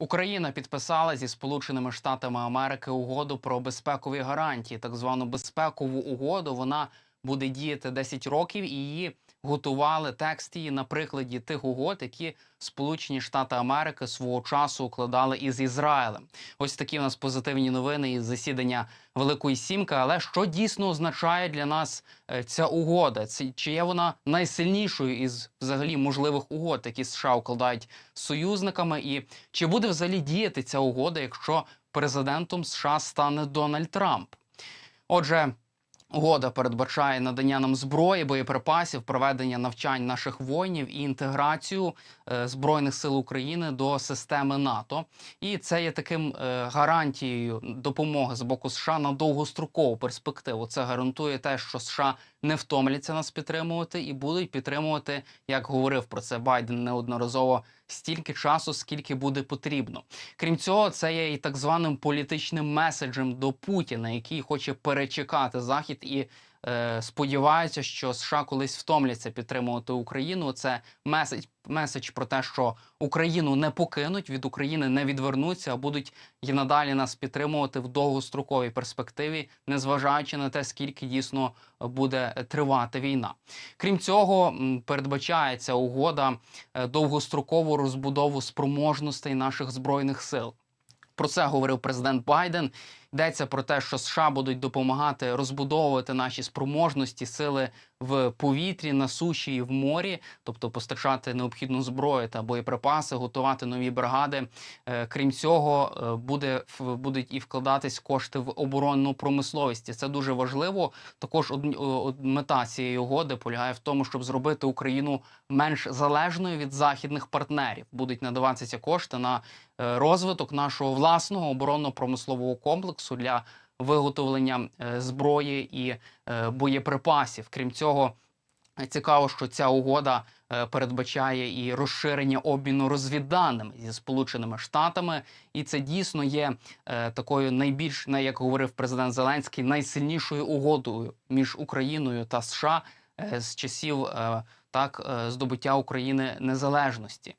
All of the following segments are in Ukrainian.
Україна підписала зі Сполученими Штатами Америки угоду про безпекові гарантії, так звану безпекову угоду. Вона буде діяти 10 років, і її готували текст її на прикладі тих угод, які Сполучені Штати Америки свого часу укладали із Ізраїлем. Ось такі у нас позитивні новини із засідання Великої Сімки. Але що дійсно означає для нас е, ця угода? Чи є вона найсильнішою із взагалі можливих угод, які США укладають з союзниками, і чи буде взагалі діяти ця угода, якщо президентом США стане Дональд Трамп? Отже. Угода передбачає надання нам зброї, боєприпасів, проведення навчань наших воїнів і інтеграцію е, збройних сил України до системи НАТО. І це є таким е, гарантією допомоги з боку США на довгострокову перспективу. Це гарантує те, що США не втомляться нас підтримувати і будуть підтримувати, як говорив про це Байден неодноразово, стільки часу, скільки буде потрібно. Крім цього, це є і так званим політичним меседжем до Путіна, який хоче перечекати захід і. Е, Сподіваються, що США колись втомляться підтримувати Україну. Це меседж, меседж про те, що Україну не покинуть, від України не відвернуться, а будуть і надалі нас підтримувати в довгостроковій перспективі, незважаючи на те, скільки дійсно буде тривати війна. Крім цього, передбачається угода е, довгострокову розбудову спроможностей наших збройних сил. Про це говорив президент Байден. Йдеться про те, що США будуть допомагати розбудовувати наші спроможності сили в повітрі, на суші і в морі, тобто постачати необхідну зброю та боєприпаси, готувати нові бригади. Е, Крім цього, е, буде будуть і вкладатись кошти в оборонну промисловість. Це дуже важливо. Також мета цієї угоди полягає в тому, щоб зробити Україну менш залежною від західних партнерів. Будуть надаватися кошти на е, розвиток нашого власного оборонно-промислового комплексу для виготовлення е, зброї і е, боєприпасів. Крім цього, цікаво, що ця угода е, передбачає і розширення обміну розвідданими зі Сполученими Штатами, і це дійсно є такою найбільш, як говорив президент Зеленський, найсильнішою угодою між Україною та США з часів так здобуття України незалежності.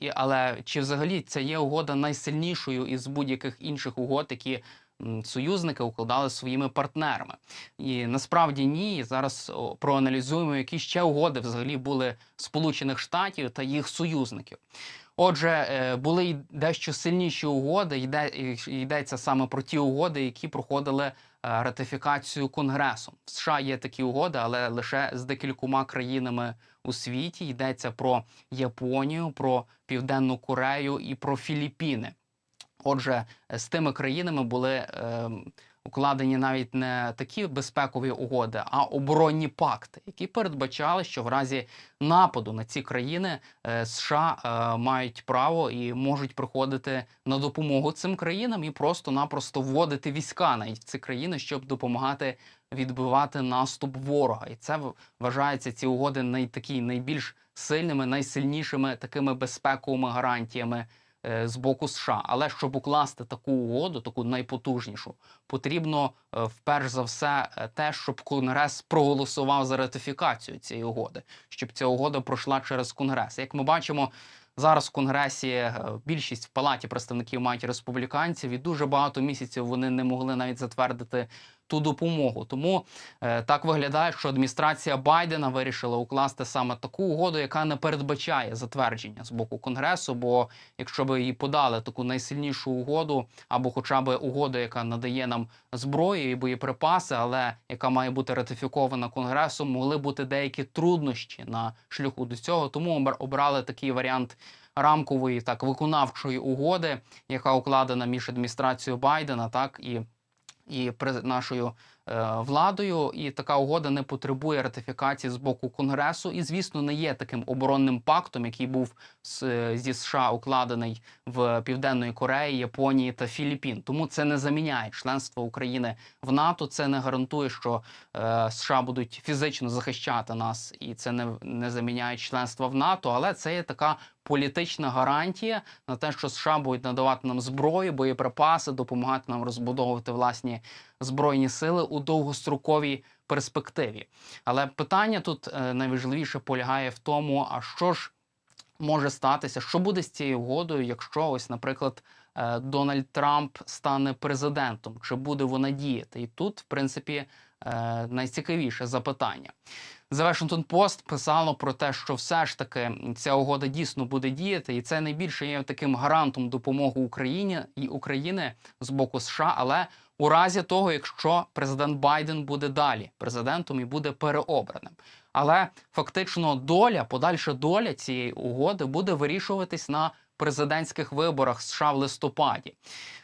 І, але чи взагалі це є угода найсильнішою із будь-яких інших угод, які союзники укладали своїми партнерами? І насправді ні. Зараз проаналізуємо, які ще угоди взагалі були Сполучених Штатів та їх союзників. Отже, е, були й дещо сильніші угоди. Йде йдеться саме про ті угоди, які проходили е, ратифікацію Конгресом. В США є такі угоди, але лише з декількома країнами у світі. Йдеться про Японію, про Південну Корею і про Філіппіни. Отже, з тими країнами були е, укладені навіть не такі безпекові угоди, а оборонні пакти, які передбачали, що в разі нападу на ці країни е, США е, мають право і можуть приходити на допомогу цим країнам і просто-напросто вводити війська навіть в ці країни, щоб допомагати відбивати наступ ворога. І це вважається ці угоди най такі найбільш сильними, найсильнішими такими безпековими гарантіями з боку США. Але щоб укласти таку угоду, таку найпотужнішу, потрібно е, вперш за все е, те, щоб Конгрес проголосував за ратифікацію цієї угоди, щоб ця угода пройшла через Конгрес. Як ми бачимо. Зараз в Конгресі е, більшість в палаті представників мають республіканців, і дуже багато місяців вони не могли навіть затвердити ту допомогу. Тому е, так виглядає, що адміністрація Байдена вирішила укласти саме таку угоду, яка не передбачає затвердження з боку Конгресу. Бо якщо б їй подали таку найсильнішу угоду, або хоча б угоду, яка надає нам зброю і боєприпаси, але яка має бути ратифікована Конгресом, могли бути деякі труднощі на шляху до цього. Тому обр- обрали такий варіант. Рамкової так виконавчої угоди, яка укладена між адміністрацією Байдена, так і і нашою е, владою, і така угода не потребує ратифікації з боку Конгресу. І, звісно, не є таким оборонним пактом, який був е, зі США укладений в Південної Кореї, Японії та Філіппін. Тому це не заміняє членство України в НАТО. Це не гарантує, що е, США будуть фізично захищати нас, і це не, не заміняє членство в НАТО. Але це є така політична гарантія на те, що США будуть надавати нам зброю, боєприпаси, допомагати нам розбудовувати власні збройні сили у довгостроковій перспективі. Але питання тут е, найважливіше полягає в тому, а що ж може статися, що буде з цією угодою, якщо ось, наприклад, е, Дональд Трамп стане президентом, чи буде вона діяти? І тут, в принципі, е, найцікавіше запитання. The Washington Post писало про те, що все ж таки ця угода дійсно буде діяти, і це найбільше є таким гарантом допомоги Україні і України з боку США. Але у разі того, якщо президент Байден буде далі президентом і буде переобраним. Але фактично доля, подальша доля цієї угоди буде вирішуватись на президентських виборах США в листопаді.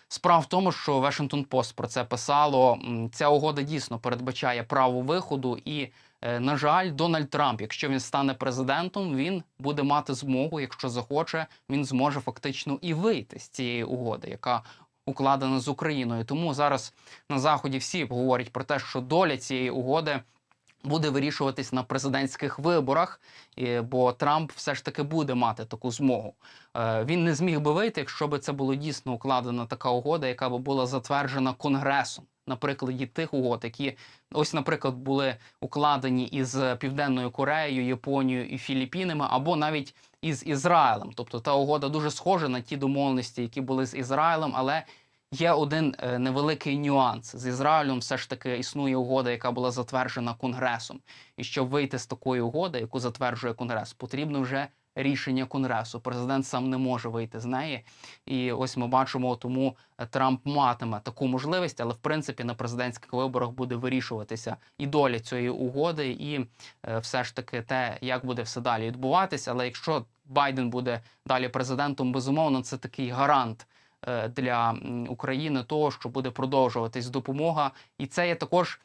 Справа в тому, що Washington Post про це писало. Ця угода дійсно передбачає право виходу, і, на жаль, Дональд Трамп, якщо він стане президентом, він буде мати змогу, якщо захоче, він зможе фактично і вийти з цієї угоди, яка укладена з Україною. Тому зараз на заході всі говорять про те, що доля цієї угоди. Буде вирішуватись на президентських виборах, бо Трамп все ж таки буде мати таку змогу. Е, Він не зміг би вийти, якщо б це було дійсно укладена така угода, яка б була затверджена Конгресом. На прикладі тих угод, які ось, наприклад, були укладені із Південною Кореєю, Японією і Філіппінами, або навіть із Ізраїлем. Тобто та угода дуже схожа на ті домовленості, які були з Ізраїлем, але є один е, невеликий нюанс. З Ізраїлем все ж таки існує угода, яка була затверджена Конгресом. І щоб вийти з такої угоди, яку затверджує Конгрес, потрібно вже рішення Конгресу. Президент сам не може вийти з неї. І ось ми бачимо, тому Трамп матиме таку можливість, але в принципі на президентських виборах буде вирішуватися і доля цієї угоди, і е, все ж таки те, як буде все далі відбуватися. Але якщо Байден буде далі президентом, безумовно, це такий гарант е, для України того, що буде продовжуватись допомога, і це є також.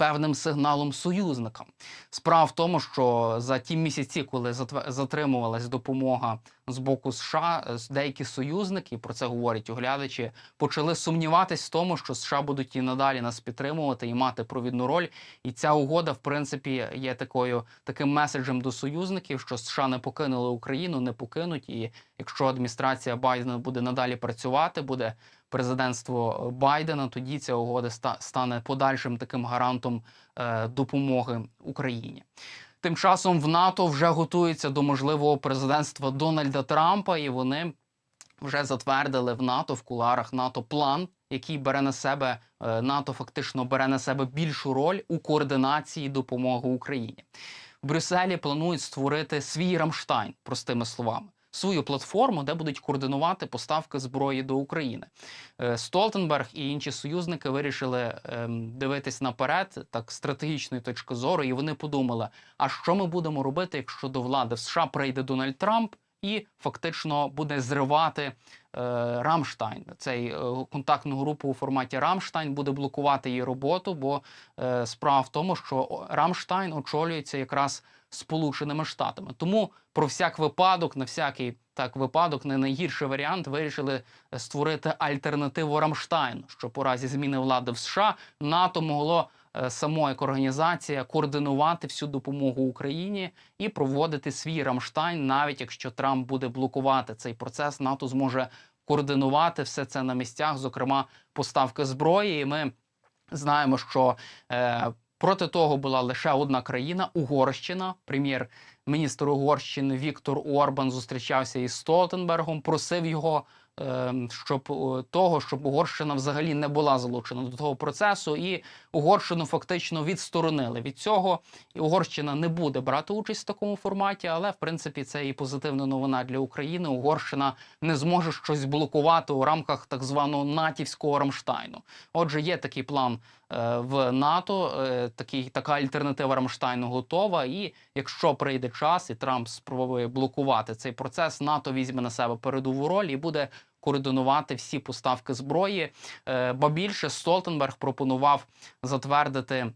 Певним сигналом союзникам. Справа в тому, що за ті місяці, коли затримувалась допомога з боку США, деякі союзники, про це говорять оглядачі, почали сумніватись в тому, що США будуть і надалі нас підтримувати і мати провідну роль. І ця угода, в принципі, є такою таким меседжем до союзників, що США не покинули Україну, не покинуть. І якщо адміністрація Байдена буде надалі працювати, буде президентство Байдена, тоді ця угода стане подальшим таким гарантом е, допомоги Україні. Тим часом в НАТО вже готуються до можливого президентства Дональда Трампа, і вони вже затвердили в НАТО в куларах НАТО план, який бере на себе е, НАТО, фактично бере на себе більшу роль у координації допомоги Україні. В Брюсселі планують створити свій Рамштайн, простими словами. Свою платформу, де будуть координувати поставки зброї до України. Е, Столтенберг і інші союзники вирішили ем, дивитись наперед, так стратегічної точки зору, і вони подумали: а що ми будемо робити, якщо до влади в США прийде Дональд Трамп і фактично буде зривати е, Рамштайн, цей е, контактну групу у форматі Рамштайн буде блокувати її роботу, бо е, справа в тому, що Рамштайн очолюється якраз Сполученими Штатами. Тому про всяк випадок, на всякий так випадок, не найгірший варіант, вирішили е, створити альтернативу Рамштайну, щоб у разі зміни влади в США НАТО могло е, само як організація координувати всю допомогу Україні і проводити свій Рамштайн, навіть якщо Трамп буде блокувати цей процес, НАТО зможе координувати все це на місцях, зокрема поставки зброї. І ми знаємо, що е, проти того була лише одна країна Угорщина. Прем'єр-міністр Угорщини Віктор Орбан зустрічався із Столтенбергом, просив його. е, Щоб е, того, щоб Угорщина взагалі не була залучена до того процесу, і Угорщину фактично відсторонили від цього. І Угорщина не буде брати участь в такому форматі, але в принципі це і позитивна новина для України. Угорщина не зможе щось блокувати у рамках так званого натівського Рамштайну. Отже, є такий план в НАТО, е, такий така альтернатива Рамштайну готова. І якщо прийде час, і Трамп спробує блокувати цей процес, НАТО візьме на себе передову роль і буде. Координувати всі поставки зброї, Е, ба більше Столтенберг пропонував затвердити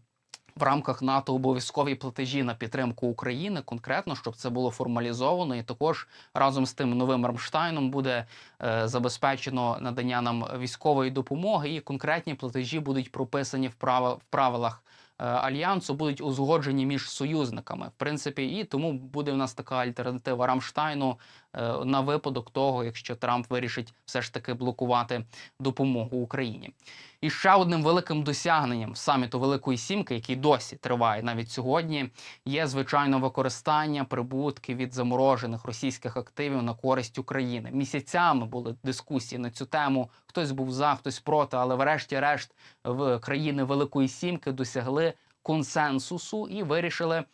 в рамках НАТО обов'язкові платежі на підтримку України, конкретно, щоб це було формалізовано, і також разом з тим новим Рамштайном буде е, забезпечено надання нам військової допомоги, і конкретні платежі будуть прописані в, права, в правилах. е, Альянсу будуть узгоджені між союзниками, в принципі, і тому буде в нас така альтернатива Рамштайну на випадок того, якщо Трамп вирішить все ж таки блокувати допомогу Україні. І ще одним великим досягненням саміту Великої Сімки, який досі триває навіть сьогодні, є звичайно використання прибутків від заморожених російських активів на користь України. Місяцями були дискусії на цю тему. Хтось був за, хтось проти, але врешті-решт в країни Великої Сімки досягли консенсусу і вирішили е,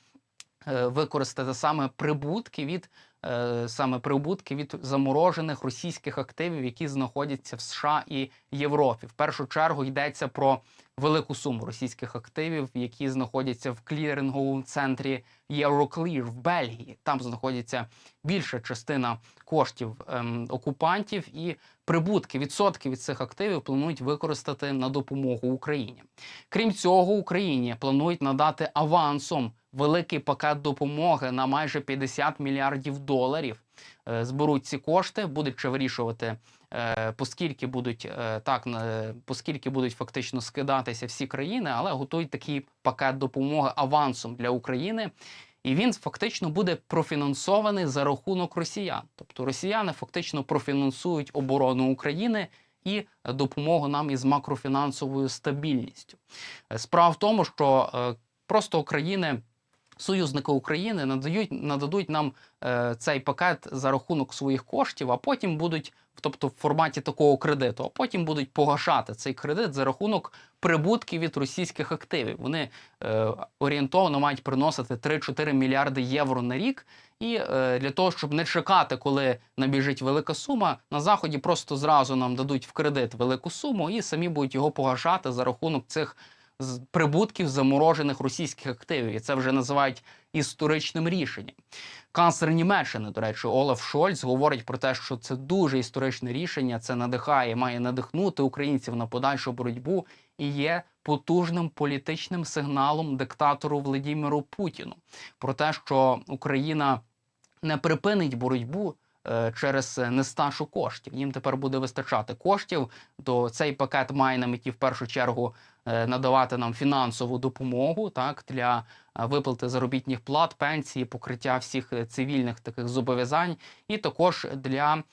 використати саме прибутки від е, саме прибутки від заморожених російських активів, які знаходяться в США і Європі. В першу чергу йдеться про велику суму російських активів, які знаходяться в кліринговому центрі Euroclear в Бельгії. Там знаходиться більша частина коштів ем, окупантів, і прибутки відсотки від цих активів планують використати на допомогу Україні. Крім цього, Україні планують надати авансом великий пакет допомоги на майже 50 мільярдів доларів. Е, Зберуть ці кошти, будуть ще вирішувати, е, поскільки будуть е, так, поскільки будуть фактично скидатися всі країни, але готують такий пакет допомоги авансом для України. І він фактично буде профінансований за рахунок росіян. Тобто росіяни фактично профінансують оборону України і допомогу нам із макрофінансовою стабільністю. Справа в тому, що просто України. Союзники України надають нададуть нам е, цей пакет за рахунок своїх коштів, а потім будуть, тобто в форматі такого кредиту, а потім будуть погашати цей кредит за рахунок прибутків від російських активів. Вони е, орієнтовно мають приносити 3-4 мільярди євро на рік. І е, для того, щоб не чекати, коли набіжить велика сума, на заході просто зразу нам дадуть в кредит велику суму і самі будуть його погашати за рахунок цих прибутків заморожених російських активів. І це вже називають історичним рішенням. Канцлер Німеччини, до речі, Олаф Шольц говорить про те, що це дуже історичне рішення. Це надихає, має надихнути українців на подальшу боротьбу і є потужним політичним сигналом диктатору Владіміру Путіну про те, що Україна не припинить боротьбу. Е, Через нестачу коштів їм тепер буде вистачати коштів. То цей пакет має на меті в першу чергу е, надавати нам фінансову допомогу так для е, виплати заробітних плат, пенсії, покриття всіх е, цивільних таких зобов'язань, і також для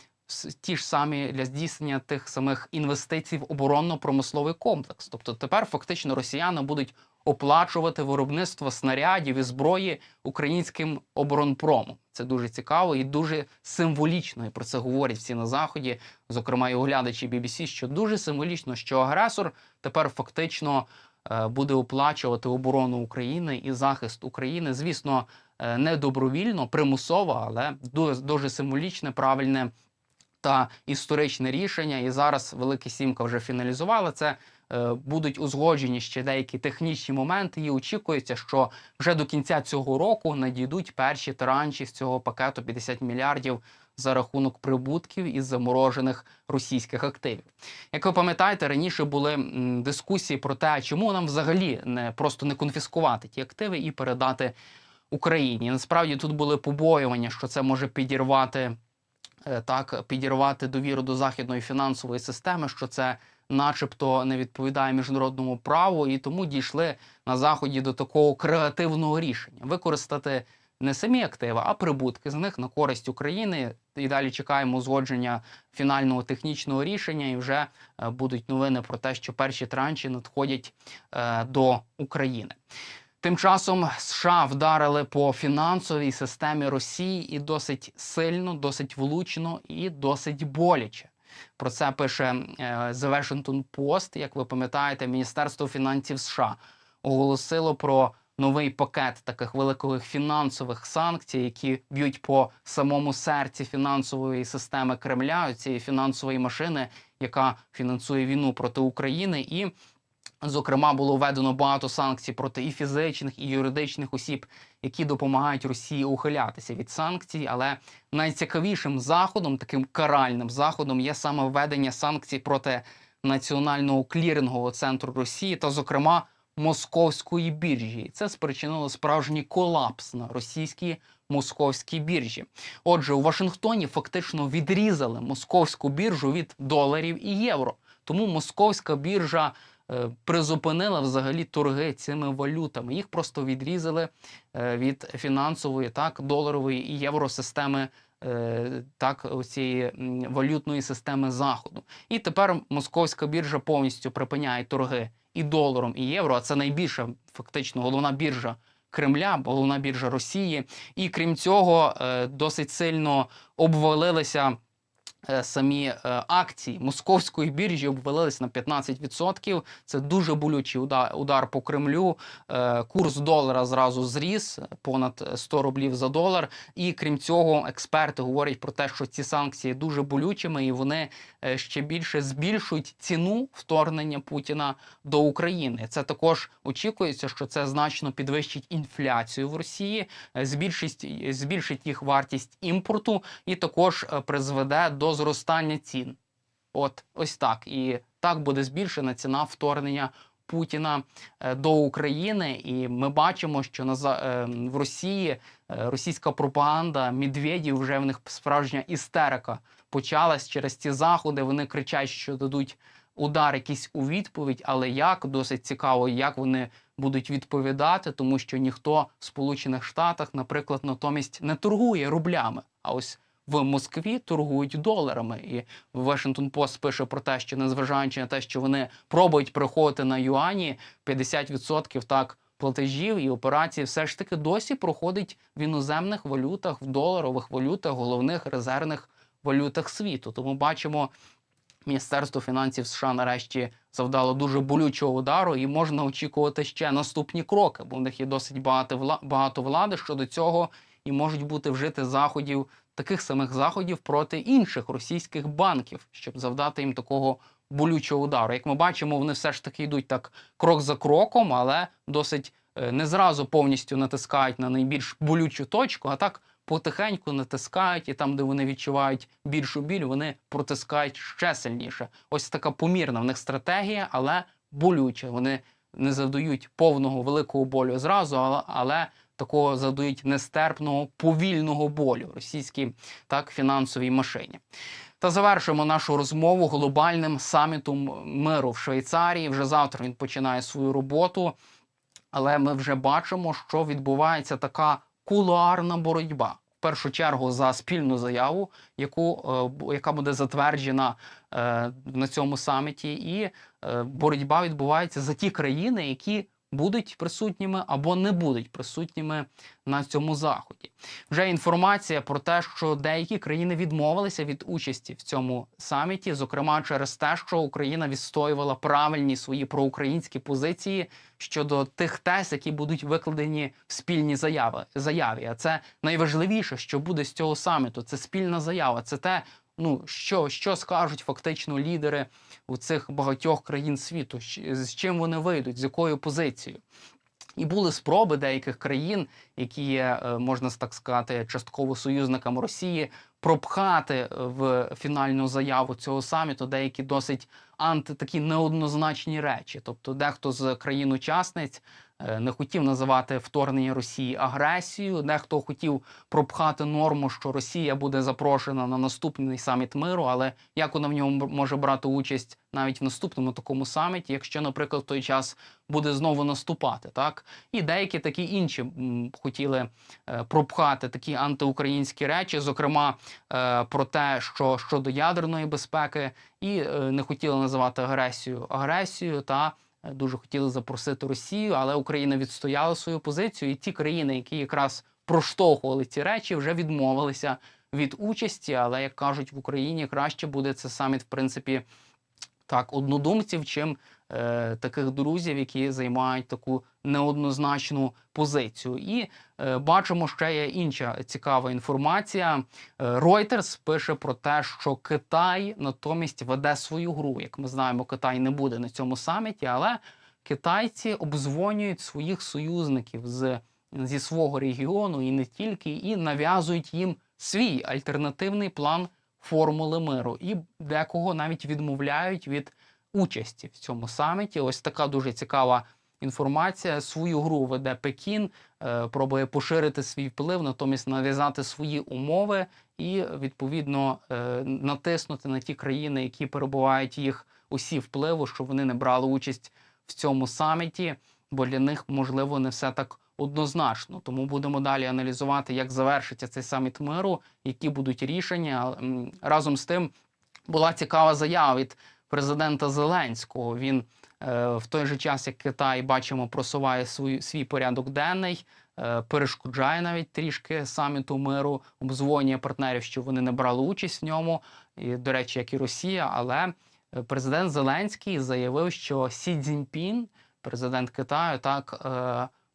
ті ж самі для здійснення тих самих інвестицій в оборонно-промисловий комплекс. Тобто тепер фактично росіяни будуть оплачувати виробництво снарядів і зброї українським оборонпромом. Це дуже цікаво і дуже символічно. І про це говорять всі на заході, зокрема і оглядачі BBC, що дуже символічно, що агресор тепер фактично е, буде оплачувати оборону України і захист України. Звісно, е, не добровільно, примусово, але дуже, дуже символічне, правильне та історичне рішення. І зараз Велика Сімка вже фіналізувала це. Е, Будуть узгоджені ще деякі технічні моменти, і очікується, що вже до кінця цього року надійдуть перші транші з цього пакету 50 мільярдів за рахунок прибутків із заморожених російських активів. Як ви пам'ятаєте, раніше були дискусії про те, чому нам взагалі не просто не конфіскувати ті активи і передати Україні. Насправді тут були побоювання, що це може підірвати так, підірвати довіру до західної фінансової системи, що це, начебто, не відповідає міжнародному праву, і тому дійшли на заході до такого креативного рішення використати не самі активи, а прибутки з них на користь України. І далі чекаємо узгодження фінального технічного рішення, і вже е, будуть новини про те, що перші транші надходять е, до України. Тим часом США вдарили по фінансовій системі Росії і досить сильно, досить влучно і досить боляче. Про це пише е, The Washington Post. Як ви пам'ятаєте, Міністерство фінансів США оголосило про новий пакет таких великих фінансових санкцій, які б'ють по самому серці фінансової системи Кремля, цієї фінансової машини, яка фінансує війну проти України, і Зокрема, було введено багато санкцій проти і фізичних, і юридичних осіб, які допомагають Росії ухилятися від санкцій. Але найцікавішим заходом, таким каральним заходом, є саме введення санкцій проти національного клірингового центру Росії та, зокрема, московської біржі. Це спричинило справжній колапс на російській московській біржі. Отже, у Вашингтоні фактично відрізали московську біржу від доларів і євро. Тому московська біржа призупинила взагалі торги цими валютами. Їх просто відрізали е, від фінансової, так доларової і євросистеми е, так цієї валютної системи заходу. І тепер московська біржа повністю припиняє торги і доларом, і євро. А це найбільша фактично головна біржа Кремля, головна біржа Росії. І крім цього, е, досить сильно обвалилися. Е, Самі е, акції московської біржі обвалились на 15%. Це дуже болючий удар, по Кремлю. Е, Курс долара зразу зріс понад 100 рублів за долар. І крім цього, експерти говорять про те, що ці санкції дуже болючими, і вони ще більше збільшують ціну вторгнення Путіна до України. Це також очікується, що це значно підвищить інфляцію в Росії, збільшить, збільшить їх вартість імпорту і також призведе до зростання цін. От ось так. І так буде збільшена ціна вторгнення Путіна е, до України. І ми бачимо, що на е, в Росії е, російська пропаганда Медведів вже в них справжня істерика почалась через ці заходи. Вони кричать, що дадуть удар якийсь у відповідь, але як досить цікаво, як вони будуть відповідати, тому що ніхто в Сполучених Штатах, наприклад, натомість не торгує рублями. А ось в Москві торгують доларами. І Washington Post пише про те, що незважаючи на те, що вони пробують переходити на юані, 50% так платежів і операцій все ж таки досі проходить в іноземних валютах, в доларових валютах, головних резервних валютах світу. Тому бачимо. Міністерство фінансів США нарешті завдало дуже болючого удару, і можна очікувати ще наступні кроки, бо в них є досить багато влади щодо цього, і можуть бути вжити заходів, таких самих заходів проти інших російських банків, щоб завдати їм такого болючого удару. Як ми бачимо, вони все ж таки йдуть так крок за кроком, але досить е, не зразу повністю натискають на найбільш болючу точку, а так потихеньку натискають, і там, де вони відчувають більшу біль, вони протискають ще сильніше. Ось така помірна в них стратегія, але болюча. Вони не завдають повного великого болю зразу, але, але такого завдають нестерпного повільного болю російській так фінансовій машині. Та завершуємо нашу розмову глобальним самітом миру в Швейцарії. Вже завтра він починає свою роботу, але ми вже бачимо, що відбувається така кулуарна боротьба. В першу чергу за спільну заяву, яку, е, яка буде затверджена е, на цьому саміті, і е, боротьба відбувається за ті країни, які будуть присутніми або не будуть присутніми на цьому заході. Вже інформація про те, що деякі країни відмовилися від участі в цьому саміті, зокрема через те, що Україна відстоювала правильні свої проукраїнські позиції щодо тих тез, які будуть викладені в спільній заяви заяві. А це найважливіше, що буде з цього саміту. Це спільна заява. Це те, ну що, що скажуть фактично лідери у цих багатьох країн світу, з чим вони вийдуть, з якою позицією. І були спроби деяких країн, які є, е, можна так сказати, частково союзниками Росії, пропхати е, в фінальну заяву цього саміту деякі досить анти такі неоднозначні речі. Тобто, дехто з країн-учасниць не хотів називати вторгнення Росії агресією, дехто хотів пропхати норму, що Росія буде запрошена на наступний саміт миру, але як вона в ньому може брати участь навіть в наступному такому саміті, якщо, наприклад, в той час буде знову наступати, так і деякі такі інші хотіли е, пропхати такі антиукраїнські речі, зокрема е, про те, що щодо ядерної безпеки, і е, не хотіли називати агресію агресією та. Е, Дуже хотіли запросити Росію, але Україна відстояла свою позицію, і ті країни, які якраз проштовхували ці речі, вже відмовилися від участі. Але як кажуть в Україні, краще буде це саміт, в принципі, так, однодумців, чим е, таких друзів, які займають таку неоднозначну позицію. І е, бачимо, ще є інша цікава інформація. Е, Reuters пише про те, що Китай натомість веде свою гру. Як ми знаємо, Китай не буде на цьому саміті, але китайці обдзвонюють своїх союзників з, зі свого регіону і не тільки, і нав'язують їм свій альтернативний план формули миру, і декого навіть відмовляють від участі в цьому саміті. Ось така дуже цікава інформація. Свою гру веде Пекін, е, пробує поширити свій вплив, натомість нав'язати свої умови і відповідно е, натиснути на ті країни, які перебувають їх усі впливу, щоб вони не брали участь в цьому саміті, бо для них можливо не все так однозначно. Тому будемо далі аналізувати, як завершиться цей саміт миру, які будуть рішення. Разом з тим була цікава заява від президента Зеленського. Він е, в той же час, як Китай бачимо, просуває свій, свій порядок денний, е, перешкоджає навіть трішки саміту миру, обзвонює партнерів, що вони не брали участь в ньому. І, до речі, як і Росія, але е, президент Зеленський заявив, що Сі Цзіньпін, президент Китаю, так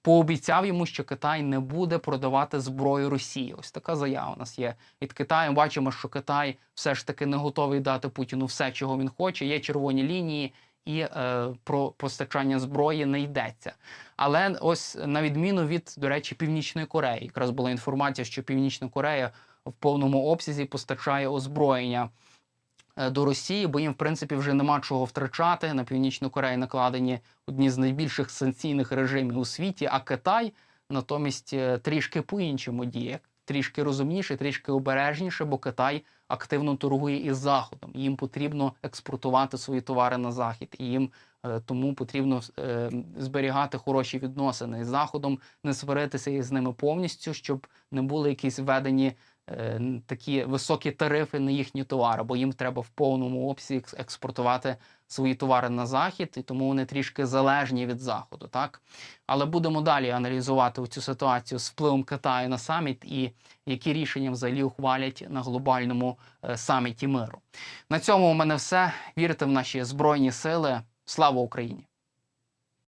пообіцяв йому, що Китай не буде продавати зброю Росії. Ось така заява у нас є від Китаю. Бачимо, що Китай все ж таки не готовий дати Путіну все, чого він хоче. Є червоні лінії, і е, про постачання зброї не йдеться. Але ось на відміну від, до речі, Північної Кореї, якраз була інформація, що Північна Корея в повному обсязі постачає озброєння до Росії, бо їм, в принципі, вже нема чого втрачати. На Північну Корею накладені одні з найбільших санкційних режимів у світі, а Китай натомість е, трішки по-іншому діє, трішки розумніше, трішки обережніше, бо Китай активно торгує із Заходом. Їм потрібно експортувати свої товари на Захід, і їм е, тому потрібно е, зберігати хороші відносини з Заходом, не сваритися із ними повністю, щоб не були якісь введені е, такі високі тарифи на їхні товари, бо їм треба в повному обсязі експортувати свої товари на захід, і тому вони трішки залежні від заходу. Так але будемо далі аналізувати цю ситуацію з впливом Китаю на саміт і які рішення взагалі ухвалять на глобальному е, саміті миру. На цьому у мене все. Вірте в наші збройні сили. Слава Україні!